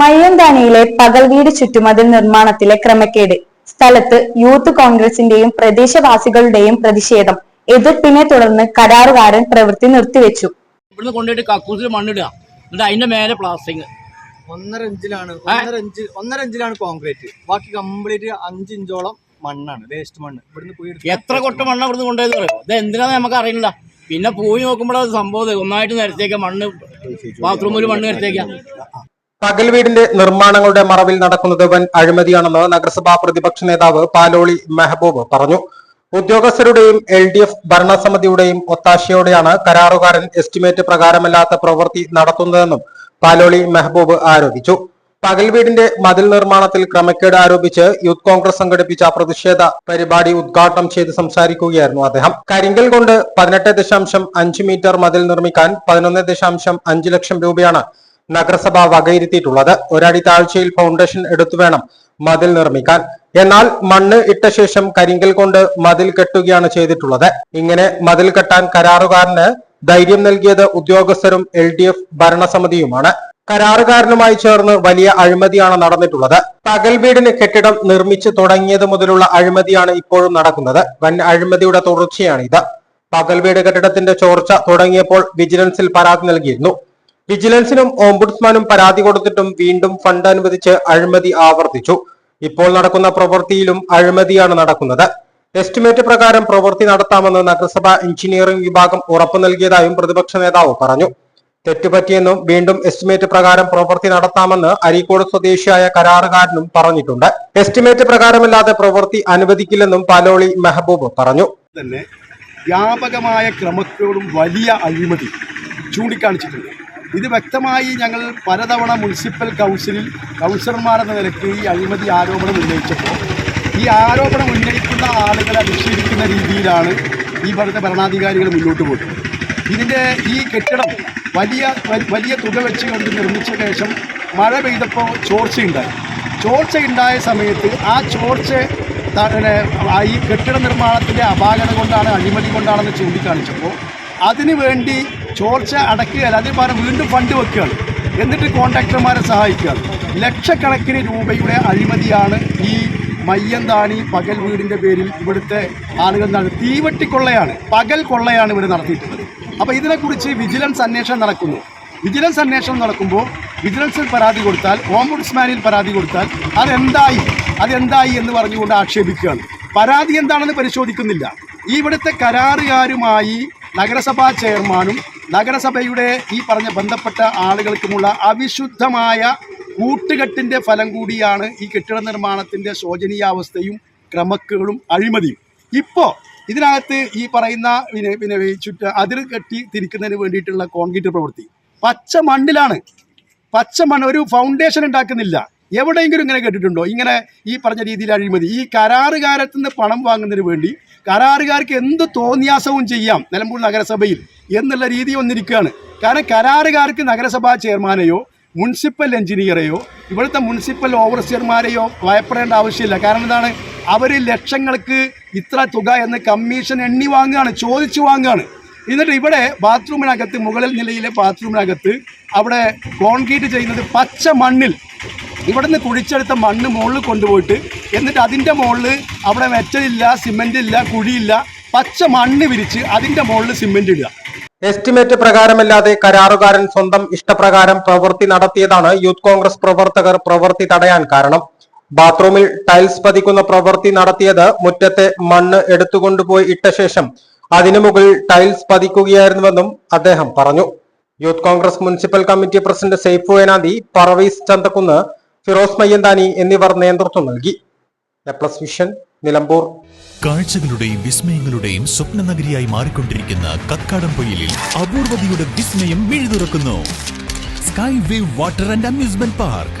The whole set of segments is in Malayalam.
മയ്യന്താനിയിലെ പകൽ വീട് ചുറ്റുമതിൽ നിർമ്മാണത്തിലെ ക്രമക്കേട്. സ്ഥലത്ത് യൂത്ത് കോൺഗ്രസിന്റെയും പ്രദേശവാസികളുടെയും പ്രതിഷേധം. എതിർപ്പിനെ തുടർന്ന് കരാറുകാരൻ പ്രവൃത്തി നിർത്തിവെച്ചു. ഇവിടുന്ന് കൊണ്ടുപോയിട്ട് കക്കൂസിൽ മണ്ണിടുക. എന്നിട്ട് അതിന്റെ മേലെ പ്ലാസ്റ്റിക് ഒന്നര ഇഞ്ചിലാണ് ഒന്നര ഇഞ്ച് ഒന്നര ഇഞ്ചിലാണ് കോൺക്രീറ്റ് ബാക്കി കംപ്ലീറ്റ് അഞ്ച് ഇഞ്ചോളം മണ്ണാണ് വേസ്റ്റ് മണ്ണ്. ഇവിടുന്ന് പോയി എത്ര കൊട്ട മണ്ണ ഇവിടുന്ന് കൊണ്ടുപോയത് ഇത് എന്തിനാന്ന് നമുക്ക് അറിയില്ല. പിന്നെ പോയി നോക്കുമ്പോൾ അത് സംഭവം ഒന്നായിട്ട് നിരത്തേക്കാം മണ്ണ് ബാത്റൂമിൽ മണ്ണ് നിരത്തേക്കാം പകൽ വീടിന്റെ നിർമ്മാണങ്ങളുടെ മറവിൽ നടക്കുന്നത് വൻ അഴിമതിയാണെന്ന് നഗരസഭാ പ്രതിപക്ഷ നേതാവ് പാലോളി മെഹബൂബ് പറഞ്ഞു. ഉദ്യോഗസ്ഥരുടെയും എൽ ഡി എഫ് ഭരണസമിതിയുടെയും ഒത്താശയോടെയാണ് കരാറുകാരൻ എസ്റ്റിമേറ്റ് പ്രകാരമല്ലാത്ത പ്രവൃത്തി നടത്തുന്നതെന്നും പാലോളി മെഹബൂബ് ആരോപിച്ചു. പകൽ വീടിന്റെ മതിൽ നിർമ്മാണത്തിൽ ക്രമക്കേട് ആരോപിച്ച് യൂത്ത് കോൺഗ്രസ് സംഘടിപ്പിച്ച പ്രതിഷേധ പരിപാടി ഉദ്ഘാടനം ചെയ്ത് സംസാരിക്കുകയായിരുന്നു അദ്ദേഹം. കരിങ്കൽ കൊണ്ട് പതിനെട്ട് ദശാംശം അഞ്ച് മീറ്റർ മതിൽ നിർമ്മിക്കാൻ പതിനൊന്ന് ദശാംശം അഞ്ച് ലക്ഷം രൂപയാണ് നഗരസഭ വകയിരുത്തിയിട്ടുള്ളത്. ഒരടി താഴ്ചയിൽ ഫൗണ്ടേഷൻ എടുത്തു വേണം മതിൽ നിർമ്മിക്കാൻ. എന്നാൽ മണ്ണ് ഇട്ട ശേഷം കരിങ്കൽ കൊണ്ട് മതിൽ കെട്ടുകയാണ് ചെയ്തിട്ടുള്ളത്. ഇങ്ങനെ മതിൽ കെട്ടാൻ കരാറുകാരന് ധൈര്യം നൽകിയത് ഉദ്യോഗസ്ഥരും എൽ ഡി എഫ് ഭരണസമിതിയുമാണ്. കരാറുകാരനുമായി ചേർന്ന് വലിയ അഴിമതിയാണ് നടന്നിട്ടുള്ളത്. പകൽ വീടിന് കെട്ടിടം നിർമ്മിച്ചു തുടങ്ങിയത് മുതലുള്ള അഴിമതിയാണ് ഇപ്പോഴും നടക്കുന്നത്. വൻ അഴിമതിയുടെ തുടർച്ചയാണ് ഇത് പകൽ വീട് കെട്ടിടത്തിന്റെ ചോർച്ച തുടങ്ങിയപ്പോൾ വിജിലൻസിൽ പരാതി നൽകിയിരുന്നു. വിജിലൻസിനും ഓംബുഡ്സ്മാനും പരാതി കൊടുത്തിട്ടും വീണ്ടും ഫണ്ട് അനുവദിച്ച് അഴിമതി ആവർത്തിച്ചു. ഇപ്പോൾ നടക്കുന്ന പ്രവൃത്തിയിലും അഴിമതിയാണ് നടക്കുന്നത്. എസ്റ്റിമേറ്റ് പ്രകാരം പ്രവൃത്തി നടത്താമെന്ന് നഗരസഭാ എഞ്ചിനീയറിംഗ് വിഭാഗം ഉറപ്പു നൽകിയതായും പ്രതിപക്ഷ നേതാവ് പറഞ്ഞു. തെറ്റുപറ്റിയെന്നും വീണ്ടും എസ്റ്റിമേറ്റ് പ്രകാരം പ്രവൃത്തി നടത്താമെന്ന് അരീക്കോട് സ്വദേശിയായ കരാറുകാരനും പറഞ്ഞിട്ടുണ്ട്. എസ്റ്റിമേറ്റ് പ്രകാരമല്ലാതെ പ്രവൃത്തി അനുവദിക്കില്ലെന്നും പാലോളി മെഹബൂബ് പറഞ്ഞു. തന്നെ വ്യാപകമായ ക്രമക്കേടും വലിയ അഴിമതി ചൂണ്ടിക്കാണിച്ചിട്ടുണ്ട്. ഇത് വ്യക്തമായി ഞങ്ങൾ പലതവണ മുനിസിപ്പൽ കൗൺസിലിൽ കൗൺസിലർമാരെന്ന നിലയ്ക്ക് ഈ അഴിമതി ആരോപണം ഉന്നയിച്ചപ്പോൾ ഈ ആരോപണം ഉന്നയിക്കുന്ന ആളുകളെ അധിക്ഷേപിക്കുന്ന രീതിയിലാണ് ഈ പറഞ്ഞ ഭരണാധികാരികൾ മുന്നോട്ട് പോയിട്ടുള്ളത് ഇതിന്റെ ഈ കെട്ടിടം വലിയ വലിയ തുക വെച്ചുകൊണ്ട് നിർമ്മിച്ച ശേഷം മഴ പെയ്തപ്പോൾ ചോർച്ചയുണ്ടായി ചോർച്ചയുണ്ടായ സമയത്ത് ആ ചോർച്ച ഈ കെട്ടിട നിർമ്മാണത്തിന്റെ അപാകത കൊണ്ടാണ് അഴിമതി കൊണ്ടാണെന്ന് ചൂണ്ടിക്കാണിച്ചപ്പോൾ അതിനു വേണ്ടി ചോർച്ച അടക്കുകയല്ല അതിന് പകരം വീണ്ടും ഫണ്ട് വെക്കുകയാണ്. എന്നിട്ട് കോൺട്രാക്ടർമാരെ സഹായിക്കുകയാണ്. ലക്ഷക്കണക്കിന് രൂപയുടെ അഴിമതിയാണ് ഈ മയ്യന്താണി പകൽ വീടിന്റെ പേരിൽ ഇവിടുത്തെ ആളുകൾ നടത്തി തീവട്ടിക്കൊള്ളയാണ് പകൽ കൊള്ളയാണ് ഇവിടെ നടത്തിയിട്ടുള്ളത്. അപ്പോൾ ഇതിനെക്കുറിച്ച് വിജിലൻസ് അന്വേഷണം നടക്കുന്നു. വിജിലൻസ് അന്വേഷണം നടക്കുമ്പോൾ വിജിലൻസിൽ പരാതി കൊടുത്താൽ ഓംബുഡ്സ്മാനിൽ പരാതി കൊടുത്താൽ അതെന്തായി? അതെന്തായി എന്ന് പറഞ്ഞുകൊണ്ട് ആക്ഷേപിക്കുകയാണ്. പരാതി എന്താണെന്ന് പരിശോധിക്കുന്നില്ല. ഇവിടുത്തെ കരാറുകാരുമായി നഗരസഭാ ചെയർമാനും നഗരസഭയുടെ ഈ പറഞ്ഞ ബന്ധപ്പെട്ട ആളുകൾക്കുമുള്ള അവിശുദ്ധമായ കൂട്ടുകെട്ടിന്റെ ഫലം കൂടിയാണ് ഈ കെട്ടിട നിർമ്മാണത്തിന്റെ ശോചനീയാവസ്ഥയും ക്രമക്കുകളും അഴിമതിയും. ഇപ്പോൾ ഇതിനകത്ത് ഈ പറയുന്ന പിന്നെ പിന്നെ ചുറ്റ അതിർ കെട്ടി തിരിക്കുന്നതിന് വേണ്ടിയിട്ടുള്ള കോൺക്രീറ്റ് പ്രവൃത്തി. പച്ച മണ്ണിലാണ്. പച്ച മണ്ണ് ഒരു ഫൗണ്ടേഷൻ ഉണ്ടാക്കുന്നില്ല. എവിടെയെങ്കിലും ഇങ്ങനെ കേട്ടിട്ടുണ്ടോ? ഇങ്ങനെ ഈ പറഞ്ഞ രീതിയിൽ അഴിമതി. ഈ കരാറുകാരത്ത് നിന്ന് പണം വാങ്ങുന്നതിന് വേണ്ടി കരാറുകാർക്ക് എന്ത് തോന്നിയാസവും ചെയ്യാം നിലമ്പൂർ നഗരസഭയിൽ എന്നുള്ള രീതി വന്നിരിക്കുകയാണ്. കാരണം കരാറുകാർക്ക് നഗരസഭാ ചെയർമാനെയോ മുനിസിപ്പൽ എഞ്ചിനീയറെയോ ഇവിടുത്തെ മുനിസിപ്പൽ ഓവർസിയർമാരെയോ ഭയപ്പെടേണ്ട ആവശ്യമില്ല. കാരണം എന്താണ്? അവർ ലക്ഷങ്ങൾക്ക് ഇത്ര തുക എന്ന് കമ്മീഷൻ എണ്ണി വാങ്ങുകയാണ് ചോദിച്ചു വാങ്ങുകയാണ്. എന്നിട്ട് ഇവിടെ ബാത്റൂമിനകത്ത് മുകളിൽ നിലയിലെ ബാത്റൂമിനകത്ത് അവിടെ കോൺക്രീറ്റ് ചെയ്യുന്നത് പച്ച മണ്ണിൽ ഇവിടുന്ന് കുഴിച്ചെടുത്ത മണ്ണ് മുകളിൽ കൊണ്ടുപോയിട്ട് എന്നിട്ട് അതിന്റെ മുകളിൽ അവിടെ മെറ്റലില്ല സിമെന്റ് ഇല്ല കുഴിയില്ല പച്ച മണ്ണ് വിരിച്ച് അതിന്റെ മുകളിൽ സിമെന്റ് ഇടുക. എസ്റ്റിമേറ്റ് പ്രകാരമല്ലാതെ കരാറുകാരൻ സ്വന്തം ഇഷ്ടപ്രകാരം പ്രവൃത്തി നടത്തിയതാണ് യൂത്ത് കോൺഗ്രസ് പ്രവർത്തകർ പ്രവൃത്തി തടയാൻ കാരണം. ബാത്റൂമിൽ ടൈൽസ് പതിക്കുന്ന പ്രവൃത്തി നടത്തിയത് മുറ്റത്തെ മണ്ണ് എടുത്തുകൊണ്ടുപോയി ഇട്ട ശേഷം അതിനു മുകളിൽ ടൈൽസ് പതിക്കുകയായിരുന്നുവെന്നും അദ്ദേഹം പറഞ്ഞു. Youth Congress municipal committee president Saifu Enanthi Parvez Chanthakkunnu Firoz Mayyanthani എന്നിവർ നേതൃത്വം നൽകി. Plus Vision Nilambur. കാഴ്ചകളുടെയും വിസ്മയങ്ങളുടെയും സ്വപ്ന നഗരിയായി മാറിക്കൊണ്ടിരിക്കുന്ന കക്കാടം പൊയിലിൽ അപൂർവതയുടെ വിസ്മയം മിഴുതുറക്കുന്നു. Sky Wave water and amusement park.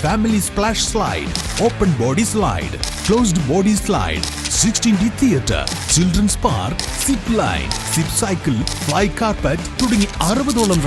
splash slide open body slide closed body slide sixteen D theatre children's park zip line zip cycle fly carpet തുടങ്ങി അറുപതോളം